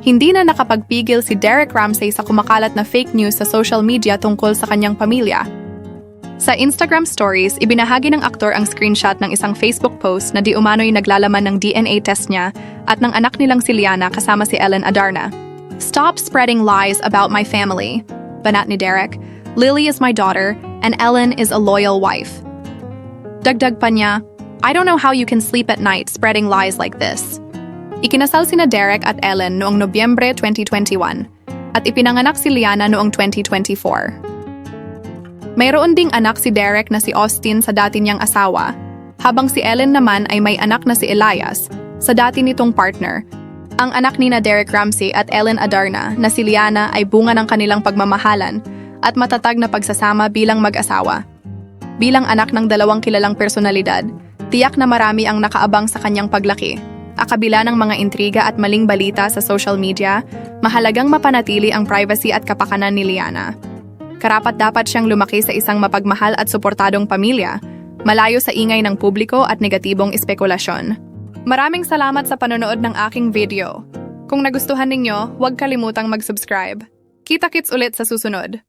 Hindi na nakapagpigil si Derek Ramsey sa kumakalat na fake news sa social media tungkol sa kanyang pamilya. Sa Instagram stories, ibinahagi ng aktor ang screenshot ng isang Facebook post na di umano'y naglalaman ng DNA test niya at ng anak nilang si Liana kasama si Ellen Adarna. Stop spreading lies about my family. Banat ni Derek, Lily is my daughter and Ellen is a loyal wife. Dagdag pa niya, I don't know how you can sleep at night spreading lies like this. Ikinasal sina Derek at Ellen noong Nobyembre 2021 at ipinanganak si Liana noong 2024. Mayroon ding anak si Derek na si Austin sa dati niyang asawa, habang si Ellen naman ay may anak na si Elias sa dati nitong partner. Ang anak ni na Derek Ramsey at Ellen Adarna na si Liana ay bunga ng kanilang pagmamahalan at matatag na pagsasama bilang mag-asawa. Bilang anak ng dalawang kilalang personalidad, tiyak na marami ang nakaabang sa kanyang paglaki. Akabila ng mga intriga at maling balita sa social media, mahalagang mapanatili ang privacy at kapakanan ni Liana. Karapat dapat siyang lumaki sa isang mapagmahal at suportadong pamilya, malayo sa ingay ng publiko at negatibong espekulasyon. Maraming salamat sa panonood ng aking video. Kung nagustuhan ninyo, huwag kalimutang mag-subscribe. Kita-kits ulit sa susunod.